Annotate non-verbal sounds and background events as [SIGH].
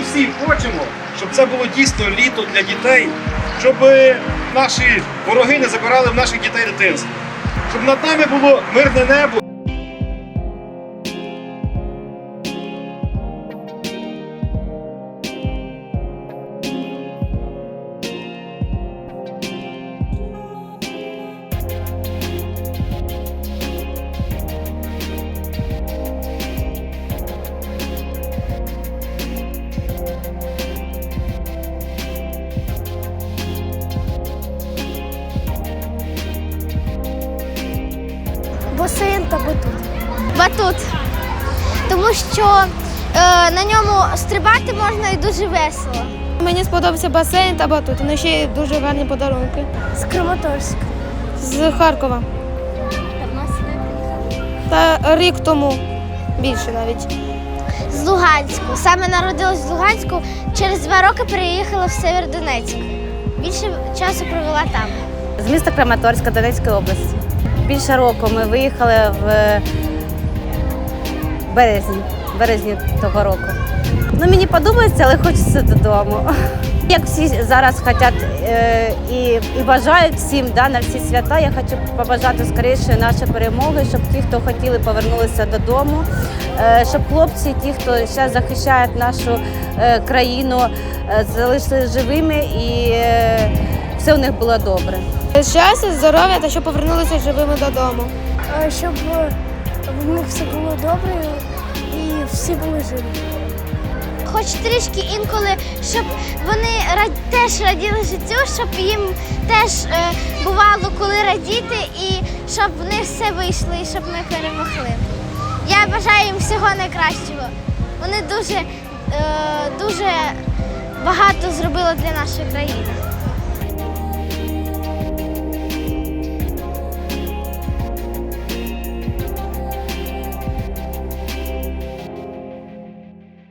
всі хочемо, щоб це було дійсно літо для дітей, щоб наші вороги не забирали в наших дітей дитинство, щоб над нами було мирне небо. Басейн та батут. Батут. Тому що е, на ньому стрибати можна і дуже весело. Мені сподобався басейн та батут. Вони ще й дуже гарні подарунки. З Краматорська. З Харкова. Та рік тому більше навіть. З Луганську. Саме народилась в Луганську. Через два роки переїхала в Северодонецьк. Більше часу провела там. з міста Краматорська Донецької області. Більше року ми виїхали в березні, березні того року. Ну, мені подобається, але хочеться додому. [LAUGHS] Як всі зараз хочуть е, і, і бажають всім да, на всі свята, я хочу побажати скоріше нашої перемоги, щоб ті, хто хотіли, повернулися додому, е, щоб хлопці, ті, хто зараз захищають нашу е, країну, е, залишилися живими і е, все у них було добре. Щастя, здоров'я та щоб повернулися живими додому. Щоб в них все було добре і всі були живі. Хоч трішки інколи, щоб вони теж раділи життю, щоб їм теж е, бувало коли радіти, і щоб в них все вийшло, і щоб ми перемогли. Я бажаю їм всього найкращого. Вони дуже, е, дуже багато зробили для нашої країни.